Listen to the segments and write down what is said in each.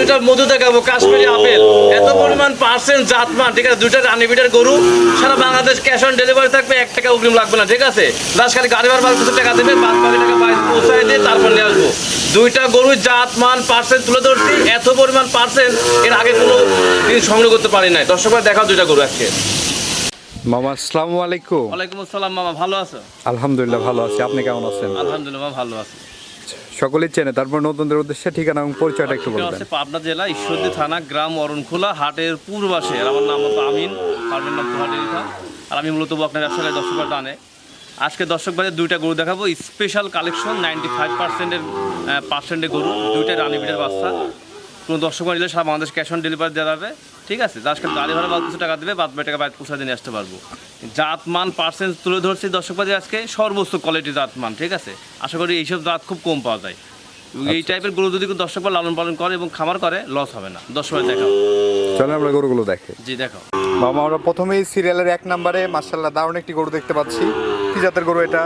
দুইটা মধু দেখাবো কাশ্মীরি আপেল। এত পরিমাণ পার্সেন্ট জাতমান ঠিক আছে? দুইটা রানি বিটার গরু সারা বাংলাদেশ ক্যাশ অন ডেলিভারি থাকবে এক টাকা অগ্রিম লাগবে না ঠিক আছে? লাস্ট খালি গাড়ি ভাড়া কিছু টাকা দেবে বাদ বাকি টাকা বাইরে পৌঁছায় দিয়ে তারপর নিয়ে আসব। দুইটা গরুর জাত মান পার্সেন্ট তুলে ধরছি এত পরিমাণ পার্সেন্ট এর আগে কোনো দিন সংগ্রহ করতে পারি নাই। দর্শক ভাই দেখাও দুইটা গরু আজকে। মামা আসসালামু আলাইকুম। ওয়ালাইকুম আসসালাম মামা ভালো আছো? আলহামদুলিল্লাহ ভালো আছি। আপনি কেমন আছেন? আলহামদুলিল্লাহ ভালো আছি। সকলেই চেনে, তারপর নতুনদের উদ্দেশ্যে, ঠিকানা এবং পরিচয়টা একটু বলবেন আছে পাবনা জেলা, ঈশ্বরদী থানা, গ্রাম অরণখোলা, হাটের পূর্বাসে আর আমার নাম হতো আমিন ফার্মের নাম তোহাটি আর আমি মূলত আপনার ব্যবসায় দর্শক বাজার টানে। আজকে দর্শক বাজার দুইটা গরু দেখাবো। স্পেশাল কালেকশন নাইনটি ফাইভ পার্সেন্টের পার্সেন্টের গরু, দুইটা রানি বিটের বাচ্চা। কোনো দর্শক নিলে সারা বাংলাদেশ ক্যাশ অন ডেলিভারি দেওয়া যাবে। ঠিক আছে? আজকে গাড়ি ভাড়া বাদ কিছু টাকা দেবে বাদ টাকা বাইরে পৌঁছা দিয়ে আসতে পারব। জাত মান পার্সেন্ট তুলে ধরছি দর্শক বাজারে আজকে সর্বোচ্চ কোয়ালিটি জাত মান ঠিক আছে? আশা করি এইসব জাত খুব কম পাওয়া যায়। এই টাইপের গরু যদি কেউ দর্শক বা লালন পালন করে এবং খামার করে লস হবে না। সময় দেখাও। চলেন আমরা গরুগুলো দেখে। জি দেখাও। বাবা আমরা প্রথমেই সিরিয়ালের এক নম্বরে মার্শাল্লাহ দারুণ একটি গরু দেখতে পাচ্ছি। কি জাতের গরু এটা?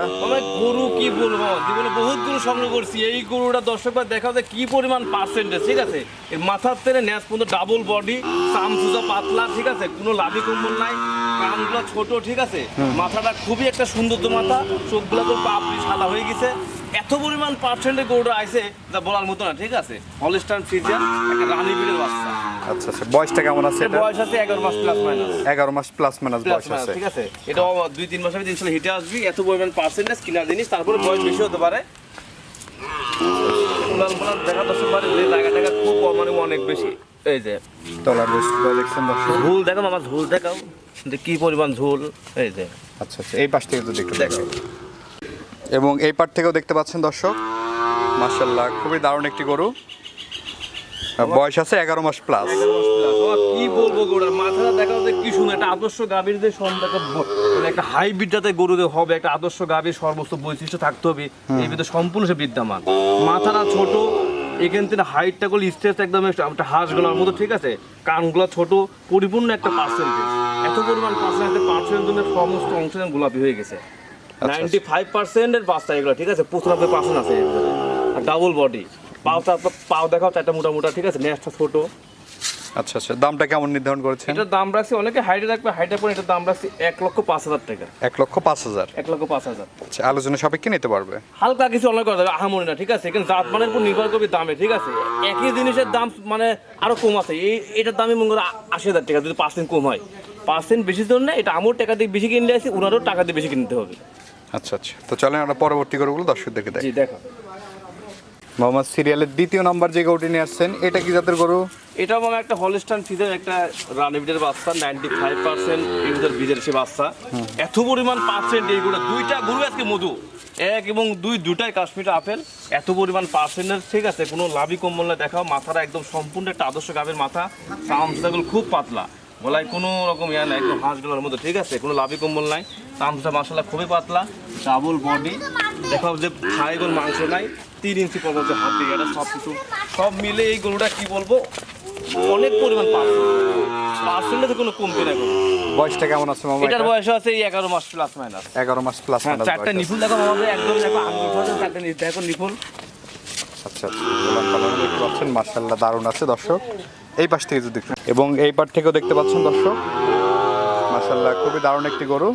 গরু কি বলব? জীবনে বহুত গরু সংগ্রহ করছি। এই গরুটা দর্শক বা দেখাও যে কি পরিমাণ পার্সেন্টেজ ঠিক আছে? এর মাথার তেলে ন্যাস পর্যন্ত ডাবল বডি চাম সুজা পাতলা ঠিক আছে? কোনো লাভি কম্বল নাই কানগুলো ছোট ঠিক আছে? মাথাটা খুবই একটা সুন্দর মাথা চোখগুলো তো পাপড়ি সাদা হয়ে গেছে। এত পরিমাণ পার্সেন্টের গরুটা আইছে যা বলার মতো না ঠিক আছে? হলিস্টান ফ্রিজিয়ান একটা রানী আচ্ছা আচ্ছা। বয়সটা কেমন আছে এটা বয়স আছে এগারো মাস প্লাস মাইনাস এগারো মাস প্লাস মাইনাস বয়স আছে। ঠিক আছে? এটা দুই তিন মাসের ইনশাল্লাহ হিটে আসবি এত পরিমাণ পার্সেন্টেজ কিনা জিনিস তারপরে বয়স বেশি হতে পারে। দেখা দর্শক পারে যে জায়গা টাকা খুব মানে অনেক বেশি। এই যে তলার দর্শক। ঝুল দেখো মামা ঝুল দেখাও। যে কি পরিমাণ ঝুল এই যে। আচ্ছা আচ্ছা এই পাশ থেকে তো দেখতে দেখো। এবং এই পার থেকেও দেখতে পাচ্ছেন দর্শক। মার্শাল্লাহ খুবই দারুণ একটি গরু। বয়স আছে এগারো মাস প্লাস কি বলব গরুর মাথাটা দেখাও যে কি সুন্দর। একটা আদর্শ গাভীর যে মানে একটা হাইব্রিড যাতে গরু হবে একটা আদর্শ গাভীর সর্বোচ্চ বৈশিষ্ট্য থাকতে হবে। এই ভিতরে সম্পূর্ণ সে বিদ্যমান। মাথাটা ছোট এখান থেকে হাইটটা গুলো স্টেজ একদম একটা- হাঁস গলার মতো ঠিক আছে? কানগুলো ছোট পরিপূর্ণ একটা পার্সেন্টেজ এত পরিমাণ পার্সেন্টেজ পার্সেন্টের জন্য সমস্ত অংশ গোলাপি হয়ে গেছে। নাইনটি ফাইভ পার্সেন্টের বাচ্চা এগুলো ঠিক আছে? পঁচানব্বই পার্সেন্ট আছে ডাবল বডি পাওটা পাও দেখাও চারটা মোটা মোটা ঠিক আছে? নেক্সটটা ছোট। আচ্ছা আচ্ছা। দামটা কেমন নির্ধারণ করেছেন? এটার দাম রাখছি অনেকে হাইটে রাখবে হাইটের পর এটার দাম রাখছি এক লক্ষ পাঁচ হাজার টাকা। এক লক্ষ পাঁচ হাজার? এক লক্ষ পাঁচ হাজার। আচ্ছা আলোচনা সাপেক্ষে নিতে পারবে। হালকা কিছু অনেক করা যাবে আহামরি না ঠিক আছে? এখানে জাত মানের উপর নির্ভর করবে দামে ঠিক আছে? একই জিনিসের দাম মানে আরও কম আছে। এই এটার দামই মনে করো আশি হাজার টাকা যদি পার্সেন্ট কম হয়। পার্সেন্ট বেশি জন্য এটা আমার টাকা দিয়ে বেশি কিনলে আসি ওনারও টাকা দিয়ে বেশি কিনতে হবে। আচ্ছা আচ্ছা। তো চলেন আমরা পরবর্তী গরুগুলো দর্শকদেরকে দেখ দেখো মোহাম্মদ সিরিয়ালের দ্বিতীয় নাম্বার যে গরুটি নিয়ে আসছেন এটা কি জাতের গরু? এটা মানে একটা হলস্টান ফিজের একটা রানিবিটের বাচ্চা নাইনটি ফাইভ পার্সেন্ট এগুলোর বিদেশি বাচ্চা। এত পরিমাণ পার্সেন্ট এই এইগুলো দুইটা গরু আজকে মধু এক এবং দুই দুটাই কাশ্মীর আপেল। এত পরিমাণ পার্সেন্টের ঠিক আছে কোনো লাভি কম্বল না দেখাও মাথাটা একদম সম্পূর্ণ একটা আদর্শ গাবের মাথা চামচাগুলো খুব পাতলা। গলায় কোনো রকম ইয়া নাই একদম হাঁসগুলোর মতো ঠিক আছে কোনো লাভই কম্বল নাই। চামচা মশলা খুবই পাতলা ডাবল বডি দেখাও যে থাইগুলো মাংস নাই তিন ইঞ্চি পর্যন্ত হাতি এটা সব কিছু সব মিলে এই গরুটা কি বলব? অনেক পরিমাণ পার্সেন্ট পার্সেন্টে কোনো কমতি না কোনো বয়সটা কেমন আছে মামা? এটার বয়স আছে এই এগারো মাস প্লাস মাইনাস এগারো মাস প্লাস হ্যাঁ চারটা নিফুল দেখো আমাদের একদম দেখো ধরে চারটা দেখো নিফুল আচ্ছা আচ্ছা দেখতে পাচ্ছেন মার্শাল্লাহ দারুণ আছে দর্শক। এই পাশ থেকে যদি এবং এই পার থেকেও দেখতে পাচ্ছেন দর্শক মার্শাল্লাহ খুবই দারুণ একটি গরু।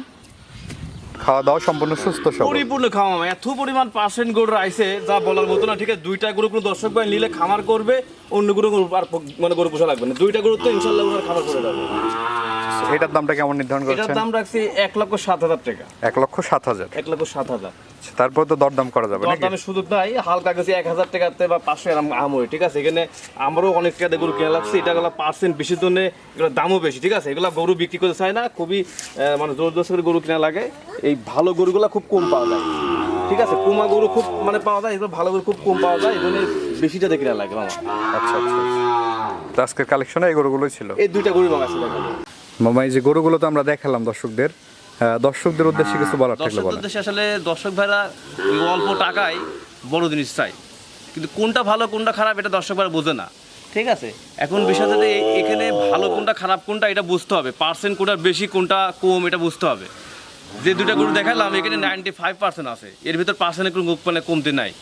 খাওয়া দাওয়া সম্পূর্ণ সুস্থ সব পরিপূর্ণ খাওয়া এত পরিমাণ পার্সেন্ট গরু আইছে যা বলার মতো না ঠিক আছে? দুইটা গরু কোনো দর্শক ভাই নিলে খামার করবে অন্য গরু আর মানে গরু পোষা লাগবে না। দুইটা গরু তো ইনশাল্লাহ ওনার খামার করে যাবে এটার দামটা কেমন নির্ধারণ এটার দাম রাখছি এক লক্ষ সাত হাজার টাকা। এক লক্ষ সাত হাজার। এক লক্ষ সাত হাজার। তারপর তো দরদাম করা যাবে নাকি? দরদামের সুযোগ নাই হালকা গেছে এক হাজার টাকাতে বা পাঁচশো এরম আমই ঠিক আছে? এখানে আমারও অনেক গরু কেনা লাগছে এটা গুলো পার্সেন্ট বেশির জন্য দামও বেশি ঠিক আছে? এগুলো গরু বিক্রি করতে চায় না খুবই মানে জোর জোর করে গরু কেনা লাগে। এই ভালো গরুগুলো খুব কম পাওয়া যায় ঠিক আছে? কুমা গরু খুব মানে পাওয়া যায় এগুলো ভালো গরু খুব কম পাওয়া যায় এই জন্য বেশিটা দেখে লাগে মামা। আচ্ছা আচ্ছা তো আজকের কালেকশনে এই গরুগুলোই ছিল? এই দুইটা গরু মামা দেখো। মামা এই যে গরুগুলো তো আমরা দেখালাম দর্শকদের দর্শকদের উদ্দেশ্যে কিছু বলার থাকলে বলেন। উদ্দেশ্যে আসলে দর্শক ভাইরা অল্প টাকায় বড় জিনিস চাই কিন্তু কোনটা ভালো কোনটা খারাপ এটা দর্শক ভাইরা বোঝে না। ঠিক আছে? এখন বিষয় হচ্ছে যে এ- এখানে ভালো কোনটা খারাপ কোনটা এটা বুঝতে হবে। পার্সেন্ট কোনটা বেশি কোনটা কম এটা বুঝতে হবে। যে দুটা গরু দেখালাম এখানে নাইনটি ফাইভ পার্সেন্ট আছে। এর ভিতর পার্সেন্টের কোনো মানে কমতে নাই।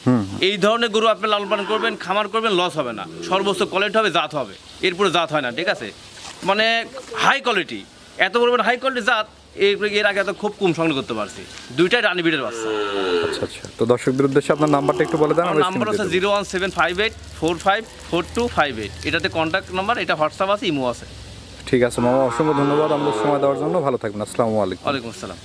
এই ধরনের গরু আপনি লালন পালন করবেন খামার করবেন লস হবে না। সর্বোচ্চ কোয়ালিটি হবে জাত হবে। এরপরে জাত হয় না ঠিক আছে? মানে হাই কোয়ালিটি এত পরিমাণ হাই কোয়ালিটি জাত এর আগে তো খুব কম সংগ্রহ করতে পারছি। দুইটাই রানি বিটের বাচ্চা। আচ্ছা আচ্ছা। তো দর্শকদের উদ্দেশ্যে আপনার নাম্বারটা একটু বলে দেন আমার নাম্বার হচ্ছে zero one seven five eight four five four two five eight. এটাতে কন্ট্যাক্ট নাম্বার এটা হোয়াটসঅ্যাপ আছে ইমো আছে। ঠিক আছে মামা অসংখ্য ধন্যবাদ। আমাদের সময় দেওয়ার জন্য ভালো থাকবেন। আসসালামু আলাইকুম। ওয়ালাইকুম আসসালাম।